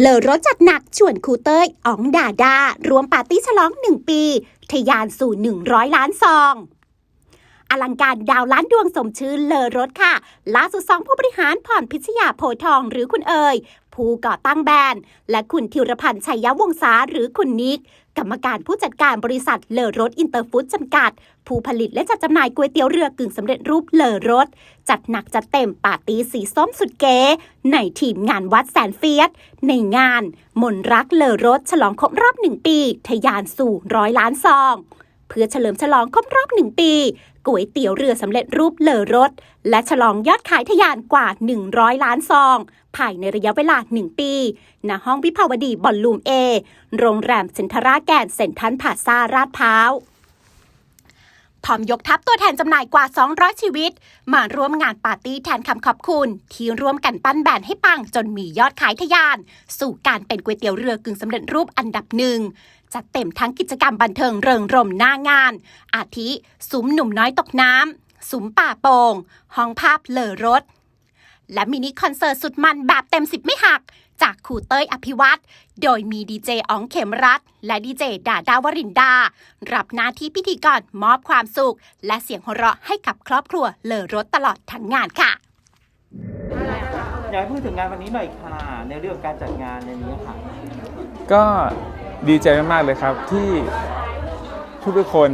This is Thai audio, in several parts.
เลอรถจัดหนักชวนครูเต้ยอ๋องดาดารวมปาร์ตี้ฉลองหนึ่งปีทะยานสู่ 100 ล้านซองอลังการดาวล้านดวงสมชื่อเลอรถค่ะ ล่าสุดสองผู้บริหารผ่อนพิชยาโพทองหรือคุณเอ๋ยผู้ก่อตั้งแบรนด์ และคุณธิรพันธ์ชัยวงศาหรือคุณนิก กรรมการผู้จัดการบริษัทเลอรถอินเตอร์ฟู้ดจำกัด ผู้ผลิตและจัดจำหน่ายก๋วยเตี๋ยวเรือกึ่งสำเร็จรูปเลอรถ จัดหนักจัดเต็มปาร์ตี้สีส้มสุดเก๋ในทีมงานวัดแสนเฟียสในงาน มนรักเลอรถ ฉลองครบรอบหนึ่งปีทะยานสู่ร้อยล้านซอง เพื่อเฉลิมฉลองครบรอบหนึ่งปี ก๋วยเตี๋ยวเรือสำเร็จรูปเลอรถและฉลองยอดขายทะยานกว่า 100 ล้านซอง ภายในระยะเวลา 1 ปี ณ ห้องวิภาวดีบอลลูมเอ โรงแรมเซ็นทราแกนเซ็นทันพาซาราดพร้าว พร้อมยกทัพตัวแทนจำหน่ายกว่า 200 ชีวิต มาร่วมงานปาร์ตี้แทนคำขอบคุณ ที่ร่วมกันปั้นแบรนด์ให้ปังจนมียอดขายทะยาน สู่การเป็นก๋วยเตี๋ยวเรือกึ่งสำเร็จรูปอันดับหนึ่งจัดเต็มทั้งกิจกรรมบันเทิงเริงรมหน้างาน อาทิซุ้มหนุ่มน้อยตกน้ำซุ้มป่าโป่งห้องภาพเลอรถ และมินิคอนเสิร์ตสุดมันแบบเต็มสิบไม่หัก จากครูเต้ยอภิวัตรโดยมีดีเจอ๋องเขมรัตน์และดีเจดาดาวรินดา รับหน้าที่พิธีกรมอบความสุข และเสียงหัวเราะให้กับครอบครัวเลอรถตลอดทั้งงานค่ะ อยากให้พูดถึงงานวันนี้หน่อยค่ะ ในเรื่องการจัดงานในนี้ค่ะ ก็ดีใจมากๆเลยครับที่ทุกๆคน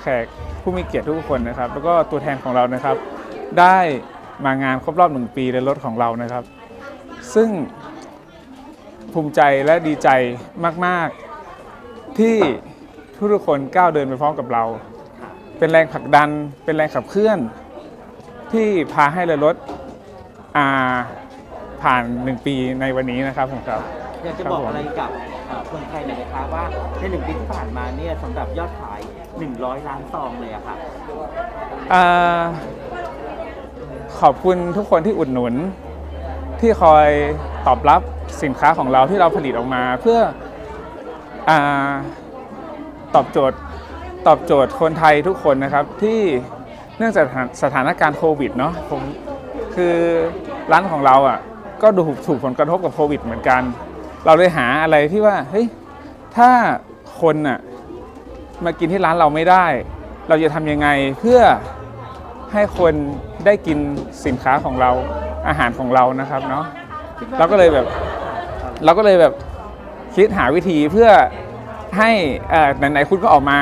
แขกผู้มีเกียรติทุกๆคนนะครับ แล้วก็ตัวแทนของเรานะครับ ได้มางานครบรอบหนึ่งปีในรถของเรานะครับ ซึ่ง ภูมิใจและดีใจมาก ๆ ที่ทุกๆคนก้าวเดินไปพร้อมกับเรา เป็นแรงผลักดัน เป็นแรงขับเคลื่อน ที่พาให้เรือรถอ่าผ่านหนึ่งปีในวันนี้นะครับผมครับ อยากจะครับบอกผมอะไรกับเอ่อคนไทยหน่อยนะคะว่าในหนึ่งปีที่ผ่านมาเนี่ยสำหรับยอดขาย 100 ล้านซองเลยอะค่ะ อ่าขอบคุณทุกคนที่อุดหนุน ที่คอยตอบรับ สินค้าของเราที่เราผลิตออกมาเพื่ออตอบโจทย์ตอบโจทย์คนไทยทุกคนนะครับที่เนื่องจากสถานการณ์โควิดเนาะผมคือร้านของเราอะก็ดูถูกถูกผลกระทบกับโควิดเหมือนกัน เราเลยหาอะไรที่ว่าเฮ้ยถ้าคนอะมากินที่ร้านเราไม่ได้ เราจะทำยังไงเพื่อให้คนได้กินสินค้าของเราอาหารของเรานะครับเนาะเราก็เลยแบบ เราก็เลยแบบคิดหาวิธีเพื่อให้เอ่อไหนๆคุณก็ออกมา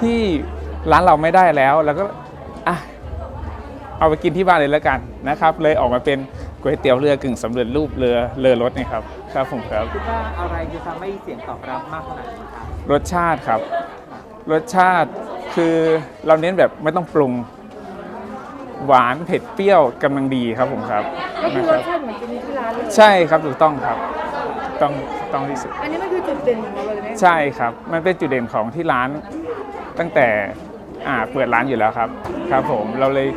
ที่ร้านเราไม่ได้แล้ว แล้วก็อะเอาไปกินที่บ้านเลยแล้วกันนะครับ เลยออกมาเป็นก๋วยเตี๋ยวเรือกึ่งสำเร็จรูปเรือเรือรถนี่ครับครับผมครับคิดว่าอะไรจะทำให้เสียงตอบรับมากขนาดนี้คะรสชาติครับ รสชาติคือเราเน้นแบบไม่ต้องปรุงหวานเผ็ดเปรี้ยวกำลังดีครับผมครับก็คือนะรครัสบชาติเหมือนกินที่ร้านเลยใช่ครับถูกต้องครับ ต้องต้องที่สุด อันนี้มันคือจุดเด่นของเราเลยไหมใช่ครับ มันเป็นจุดเด่นของที่ร้านตั้งแต่อ่าเปิดร้านอยู่แล้วครับ ครับผมเราเลย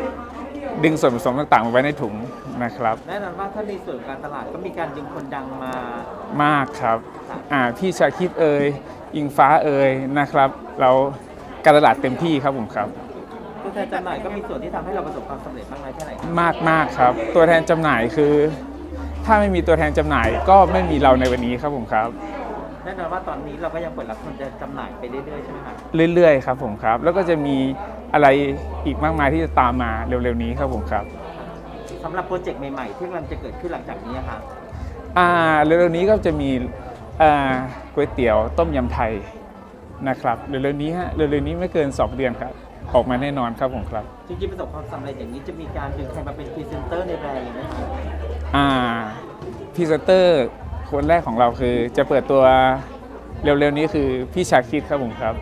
ดึงส่วนผสมต่างๆมาไว้ในถุงนะครับ แน่นอนว่าถ้าในส่วนของการตลาดก็มีการดึงคนดังมา มากครับอ่าพี่ชาคิดเอ่ยอิงฟ้าเอ่ยนะครับ เราการตลาดเต็มที่ครับผมครับ ตัวแทนจำหน่ายก็มีส่วนที่ทำให้เราประสบความสำเร็จมากน้อยแค่ไหนครับมากมากครับ ตัวแทนจำหน่ายคือ ถ้าไม่มีตัวแทนจำหน่ายก็ไม่มีเราในวันนี้ครับผมครับ แน่นอนว่าตอนนี้เราก็ยังเปิดรับคนจะจำหน่ายไปเรื่อยๆใช่ไหมครับเรื่อยๆครับผมครับ แล้วก็จะมีอะไรอีกมากมายที่จะตามมาเร็วๆนี้ครับผมครับ สำหรับโปรเจกต์ใหม่ๆ ที่กำลังจะเกิดขึ้นหลังจากนี้ครับอ่าเร็วๆนี้ก็จะมีอ่าก๋วยเตี๋ยวต้มยำไทยนะครับเร็วๆนี้ฮะเร็วๆนี้ไม่เกิน 2 เดือนครับ ออกมาแน่นอนครับผมครับ จริงๆประสบความสำเร็จอย่างนี้จะมีการดึงใครมาเป็นพรีเซนเตอร์ในแบรนด์เลยไหมครับอ่าพรีเซนเตอร์คนแรกของเราคือ จะเปิดตัวเร็วๆนี้คือพี่ชาคิดครับผมครับ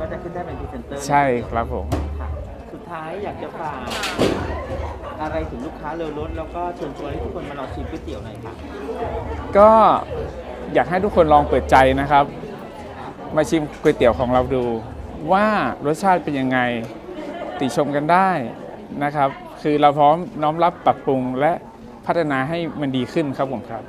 ก็จะขึ้นได้เป็นพรีเซนเตอร์ใช่ครับผม ค่ะสุดท้ายอยากจะฝากอะไรถึงลูกค้าเร็วรถแล้วก็เชิญชวนให้ทุกคนมาลองชิมก๋วยเตี๋ยวหน่อยค่ะก็อยากให้ทุกคนลองเปิดใจนะครับ มาชิมก๋วยเตี๋ยวของเราดู ว่ารสชาติเป็นยังไง ติชมกันได้นะครับ คือเราพร้อมน้อมรับปรับปรุงและพัฒนาให้มันดีขึ้นครับผมครับ